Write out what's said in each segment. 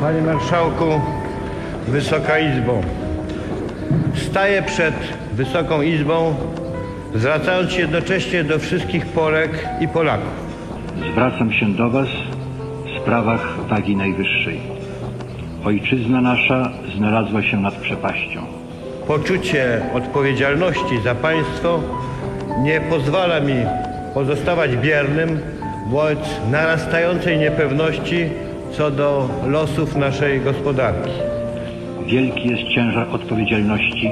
Panie Marszałku, Wysoka Izbo. Staję przed Wysoką Izbą, zwracając się jednocześnie do wszystkich Polek i Polaków. Zwracam się do Was w sprawach wagi najwyższej. Ojczyzna nasza znalazła się nad przepaścią. Poczucie odpowiedzialności za państwo nie pozwala mi pozostawać biernym wobec narastającej niepewności co do losów naszej gospodarki. Wielki jest ciężar odpowiedzialności,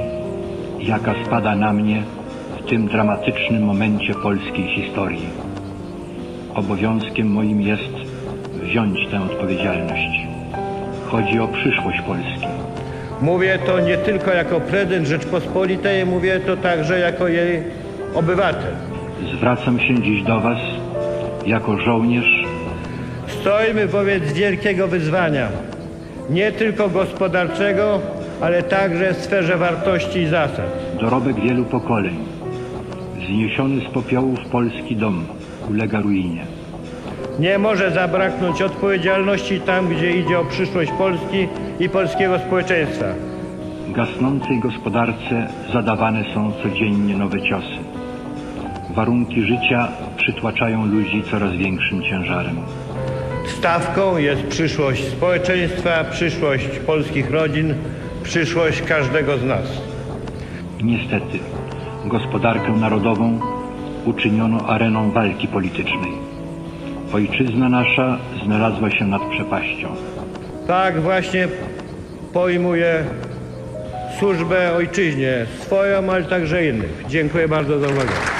jaka spada na mnie w tym dramatycznym momencie polskiej historii. Obowiązkiem moim jest wziąć tę odpowiedzialność. Chodzi o przyszłość Polski. Mówię to nie tylko jako prezydent Rzeczpospolitej, mówię to także jako jej obywatel. Zwracam się dziś do Was jako żołnierz Stoimy wobec wielkiego wyzwania, nie tylko gospodarczego, ale także w sferze wartości i zasad. dorobek wielu pokoleń. Zniesiony z popiołów polski dom ulega ruinie. Nie może zabraknąć odpowiedzialności tam, gdzie idzie o przyszłość Polski i polskiego społeczeństwa. Gasnącej gospodarce zadawane są codziennie nowe ciosy. Warunki życia przytłaczają ludzi coraz większym ciężarem. Stawką jest przyszłość społeczeństwa, przyszłość polskich rodzin, przyszłość każdego z nas. Niestety, gospodarkę narodową uczyniono areną walki politycznej. Ojczyzna nasza znalazła się nad przepaścią. Tak właśnie pojmuję służbę ojczyźnie, swoją, ale także innych. Dziękuję bardzo za uwagę.